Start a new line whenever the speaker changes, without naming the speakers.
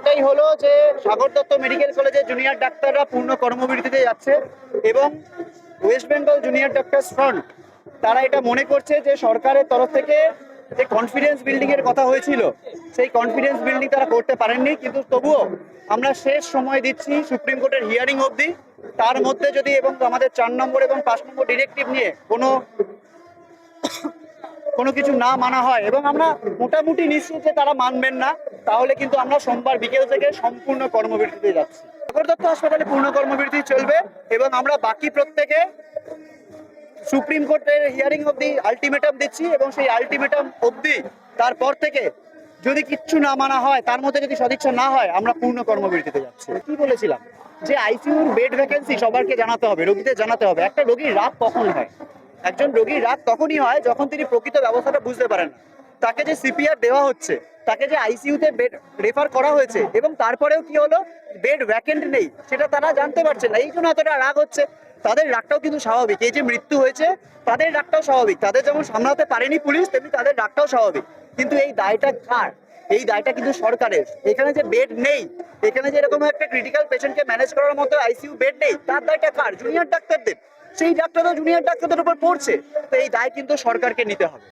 এটাই হলো যে সাগর দত্ত মেডিকেল কলেজের জুনিয়র ডাক্তাররা পূর্ণ কর্মবিরতিতে যাচ্ছে এবং West Bengal junior doctor front তারা এটা মনে করছে যে সরকারের তরফ থেকে যে কনফিডেন্স বিল্ডিং এর কথা হয়েছিল, সেই কনফিডেন্স বিল্ডিং তারা করতে পারেননি। কিন্তু তবুও আমরা শেষ সময় দিচ্ছি সুপ্রিম কোর্টের হিয়ারিং অবধি। তার মধ্যে যদি এবং আমাদের চার নম্বর এবং পাঁচ নম্বর ডিরেক্টিভ নিয়ে কোনো কোনো কিছু না মানা হয় এবং আমরা মোটামুটি নিশ্চিত যে তারা মানবেন না, তাহলে কিন্তু আমরা সোমবার বিকেল থেকে সম্পূর্ণ কর্মবিরতিতে যাচ্ছি। সাগর দত্ত হাসপাতালে পূর্ণ কর্মবিরতি চলবে এবং আমরা বাকি প্রত্যেকে সুপ্রিম কোর্টের হিয়ারিং অবধি আলটিমেটাম দিচ্ছি এবং সেই আলটিমেটাম অবধি তারপর থেকে যদি কিচ্ছু না মানা হয়, তার মধ্যে যদি সদিচ্ছা না হয়, আমরা পূর্ণ কর্মবিরতিতে যাচ্ছি। কি বলেছিলাম? যে আইসিইউর বেড ভ্যাকেন্সি সবারকে জানাতে হবে, রোগীদের জানাতে হবে। একটা রোগীর রাত কখন হয়? একজন রোগীর রাত তখনই হয় যখন তিনি প্রকৃত ব্যবস্থাটা বুঝতে পারেন। তাকে যে সিপিআর দেওয়া হচ্ছে, তাকে যে আইসিইউতে বেড রেফার করা হয়েছে এবং তারপরেও কি হলো, বেড ভ্যাকেন্ট নেই, সেটা তারা জানতে পারছে না। এই জন্য এতটা রাগ হচ্ছে। তাদের রাগটাও কিন্তু স্বাভাবিক। এই যে মৃত্যু হয়েছে, তাদের রাগটাও স্বাভাবিক। তাদের যেমন সামলাতে পারেনি পুলিশ, তেমনি তাদের রাগটাও স্বাভাবিক। কিন্তু এই দায়টা কার? এই দায়টা কিন্তু সরকারের। এখানে যে বেড নেই, এখানে যে এরকম একটা ক্রিটিক্যাল পেশেন্টকে ম্যানেজ করার মতো আইসিইউ বেড নেই, তার দায়টা কার? জুনিয়র ডাক্তারদের। সেই ডাক্তাররা জুনিয়র ডাক্তারদের উপর পড়ছে। তো এই দায় কিন্তু সরকারকে নিতে হবে।